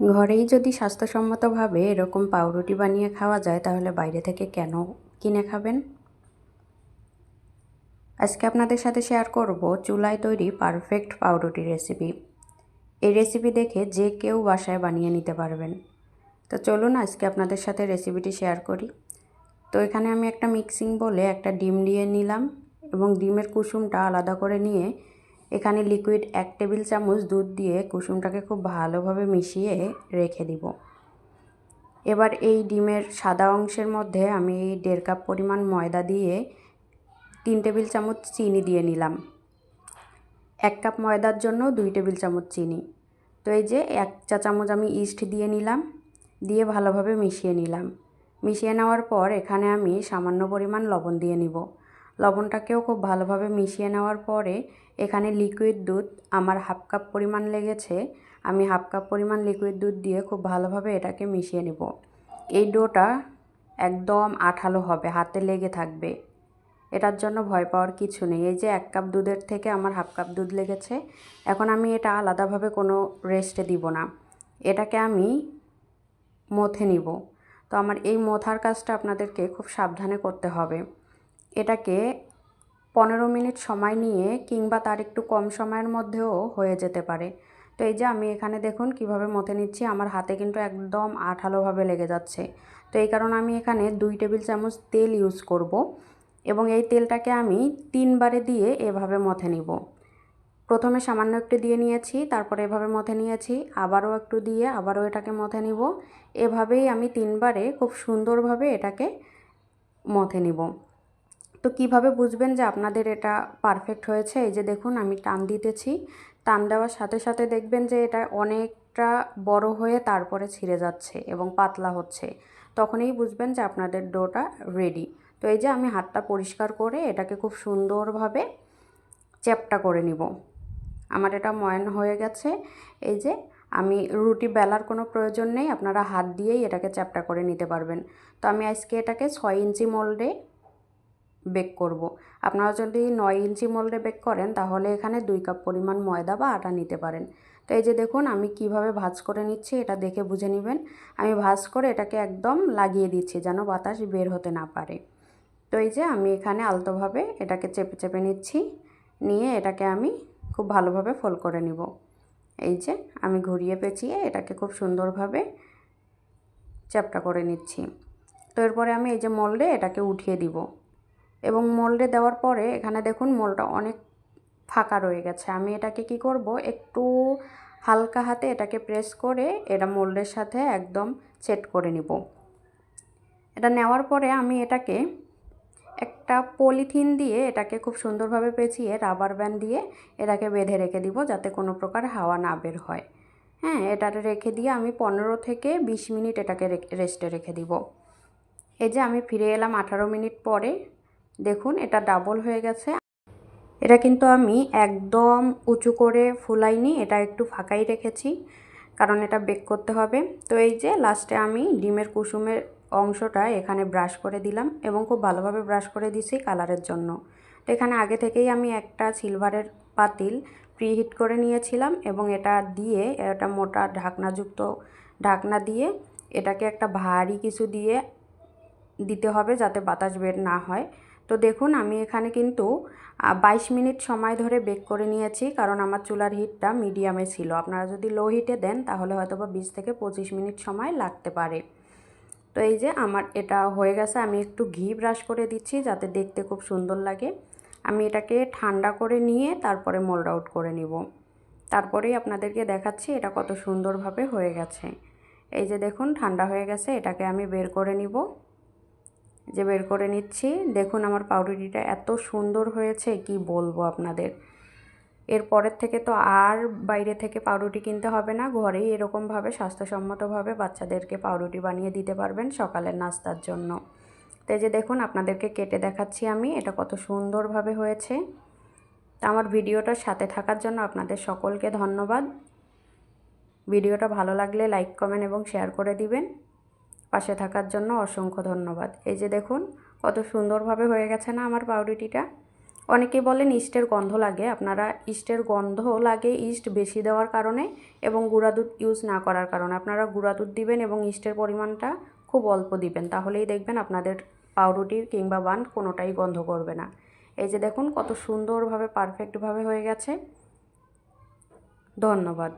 ঘরেই যদি স্বাস্থ্যসম্মতভাবে এরকম পাউরুটি বানিয়ে খাওয়া যায়, তাহলে বাইরে থেকে কেন কিনে খাবেন? আজকে আপনাদের সাথে শেয়ার করব চুলায় তৈরি পারফেক্ট পাউরুটি রেসিপি এই রেসিপি দেখে যে কেউ বাসায় বানিয়ে নিতে পারবেন। তো চলুন আজকে আপনাদের সাথে রেসিপিটি শেয়ার করি। তো এখানে আমি একটা মিক্সিং বলে একটা ডিম দিয়ে নিলাম এবং ডিমের কুসুমটা আলাদা করে নিয়ে এখানে লিকুইড এক টেবিল চামচ দুধ দিয়ে কুসুমটাকে খুব ভালোভাবে মিশিয়ে রেখে দিব। এবার এই ডিমের সাদা অংশের মধ্যে আমি দেড় কাপ পরিমাণ ময়দা দিয়ে তিন টেবিল চামচ চিনি দিয়ে নিলাম। এক কাপ ময়দার জন্য দুই টেবিল চামচ চিনি। তো এই যে এক চা চামচ আমি ইস্ট দিয়ে নিলাম, দিয়ে ভালোভাবে মিশিয়ে নিলাম। মিশিয়ে নেওয়ার পর এখানে আমি সামান্য পরিমাণ লবণ দিয়ে নিব। লবণটাকেও খুব ভালোভাবে মিশিয়ে নেওয়ার পরে এখানে লিকুইড দুধ আমার হাফ কাপ পরিমাণ লেগেছে। আমি হাফ কাপ পরিমাণ লিকুইড দুধ দিয়ে খুব ভালোভাবে এটাকে মিশিয়ে নেব। এই ডোটা একদম আঠালো হবে, হাতে লেগে থাকবে। এটার জন্য ভয় পাওয়ার কিছু নেই। এই যে এক কাপ দুধের থেকে আমার হাফ কাপ দুধ লেগেছে, এখন আমি এটা আলাদাভাবে কোনো রেস্টে দিব না। এটাকে আমি মথে নিব। তো আমার এই মথার কাজটা আপনাদেরকে খুব সাবধানে করতে হবে। এটাকে পনেরো মিনিট সময় নিয়ে কিংবা তার একটু কম সময়ের মধ্যেও হয়ে যেতে পারে। তো এই যে আমি এখানে দেখুন কীভাবে মথে নিচ্ছি, আমার হাতে কিন্তু একদম আঠালোভাবে লেগে যাচ্ছে। তো এই কারণে আমি এখানে দুই টেবিল চামচ তেল ইউজ করব এবং এই তেলটাকে আমি তিনবারে দিয়ে এভাবে মথে নিব। প্রথমে সামান্য একটু দিয়ে নিয়েছি, তারপরে এভাবে মথে নিয়েছি, আবারও একটু দিয়ে আবারও এটাকে মথে নিব। এভাবেই আমি তিনবারে খুব সুন্দরভাবে এটাকে মথে নিব। তো কীভাবে বুঝবেন যে আপনাদের এটা পারফেক্ট হয়েছে? এই যে দেখুন, আমি টান দিতেছি। টান দেওয়ার সাথে সাথে দেখবেন যে এটা অনেকটা বড় হয়ে তারপরে ছিঁড়ে যাচ্ছে এবং পাতলা হচ্ছে। তখনই বুঝবেন যে আপনাদের ডোটা রেডি তো এই যে আমি হাতটা পরিষ্কার করে এটাকে খুব সুন্দরভাবে চ্যাপটা করে নিব। আমার এটা ময়ন হয়ে গেছে। এই যে আমি রুটি বেলার কোনো প্রয়োজন নেই, আপনারা হাত দিয়েই এটাকে চ্যাপটা করে নিতে পারবেন। তো আমি আজকে এটাকে ছয় ইঞ্চি মোল্ডে বেক করব। আপনারা যদি নয় ইঞ্চি মোল্ডে বেক করেন, তাহলে এখানে দুই কাপ পরিমাণ ময়দা বা আটা নিতে পারেন। তো এই যে দেখুন, আমি কীভাবে ভাজ করে নিচ্ছি, এটা দেখে বুঝে নেবেন। আমি ভাজ করে এটাকে একদম লাগিয়ে দিচ্ছি, যেন বাতাস বের হতে না পারে। তো এই যে আমি এখানে আলতোভাবে এটাকে চেপে চেপে নিচ্ছি, নিয়ে এটাকে আমি খুব ভালোভাবে ফোল করে নিব। এই যে আমি ঘুরিয়ে পেঁচিয়ে এটাকে খুব সুন্দরভাবে চ্যাপটা করে নিচ্ছি। তো এরপরে আমি এই যে মোল্ডে এটাকে উঠিয়ে দিব। এবং মোল্ডে দেওয়ার পরে এখানে দেখুন মোলটা অনেক ফাঁকা রয়ে গেছে। আমি এটাকে কি করব? একটু হালকা হাতে এটাকে প্রেস করে এটা মোল্ডের সাথে একদম সেট করে নিব। এটা নেওয়ার পরে আমি এটাকে একটা পলিথিন দিয়ে এটাকে খুব সুন্দরভাবে পেঁচিয়ে রাবার ব্যান্ড দিয়ে এটাকে বেঁধে রেখে দিব যাতে কোনো প্রকার হাওয়া না বের হয়। হ্যাঁ এটা রেখে দিয়ে আমি পনেরো থেকে বিশ মিনিট এটাকে রেস্টে রেখে দিব। এই যে আমি ফিরে এলাম আঠারো মিনিট পরে। দেখুন, এটা ডাবল হয়ে গেছে। এটা কিন্তু আমি একদম উঁচু করে ফুলাইনি, এটা একটু ফাঁকাই রেখেছি, কারণ এটা বেক করতে হবে। তো এই যে লাস্টে আমি ডিমের কুসুমের অংশটা এখানে ব্রাশ করে দিলাম এবং খুব ভালোভাবে ব্রাশ করে দিছি কালারের জন্য। তো এখানে আগে থেকেই আমি একটা সিলভারের পাতিল প্রিহিট করে নিয়েছিলাম এবং এটা দিয়ে, এটা মোটা ঢাকনাযুক্ত ঢাকনা দিয়ে এটাকে একটা ভারী কিছু দিয়ে দিতে হবে যাতে বাতাস বের না হয়। তো দেখুন, আমি এখানে কিন্তু বাইশ মিনিট সময় ধরে বেক করে নিয়েছি, কারণ আমার চুলার হিটটা মিডিয়ামে ছিল। আপনারা যদি লো হিটে দেন, তাহলে হয়তো বা বিশ থেকে পঁচিশ মিনিট সময় লাগতে পারে। তো এই যে, আমার এটা হয়ে গেছে, আমি একটু ঘি ব্রাশ করে দিচ্ছি, যাতে দেখতে খুব সুন্দর লাগে। আমি এটাকে ঠান্ডা করে নিয়ে, তারপরে মোল্ড আউট করে নিব। তারপরেই আপনাদেরকে দেখাচ্ছি, এটা কত সুন্দরভাবে হয়ে গেছে। এই যে দেখুন, ঠান্ডা হয়ে গেছে, এটাকে আমি বের করে নিব। যে বের করে নিচ্ছি। দেখুন আমার পাউরুটিটা এত সুন্দর হয়েছে, কি বলব আপনাদের। এরপরের থেকে তো আর বাইরে থেকে পাউরুটি কিনতে হবে না, ঘরেই এরকমভাবে স্বাস্থ্যসম্মতভাবে বাচ্চাদেরকে পাউরুটি বানিয়ে দিতে পারবেন সকালের নাস্তার জন্য। তো যে দেখুন, আপনাদেরকে কেটে দেখাচ্ছি আমি, এটা কত সুন্দরভাবে হয়েছে। তা আমার ভিডিওটার সাথে থাকার জন্য আপনাদের সকলকে ধন্যবাদ। ভিডিওটা ভালো লাগলে লাইক, কমেন্ট এবং শেয়ার করে দিবেন। পাশে থাকার জন্য অসংখ্য ধন্যবাদ। এই যে দেখুন, কত সুন্দরভাবে হয়ে গেছে না আমার পাউরুটিটা? অনেকেই বলেন ইস্টের গন্ধ লাগে। আপনারা ইস্টের গন্ধ লাগে ইস্ট বেশি দেওয়ার কারণে এবং গুঁড়া দুধ ইউজ না করার কারণে। আপনারা গুঁড়া দুধ দিবেন এবং ইস্টের পরিমাণটা খুব অল্প দিবেন। তাহলেই দেখবেন আপনাদের পাউরুটি কিংবা বান কোনোটাই গন্ধ করবে না। এই যে দেখুন, কত সুন্দরভাবে পারফেক্টভাবে হয়ে গেছে। ধন্যবাদ।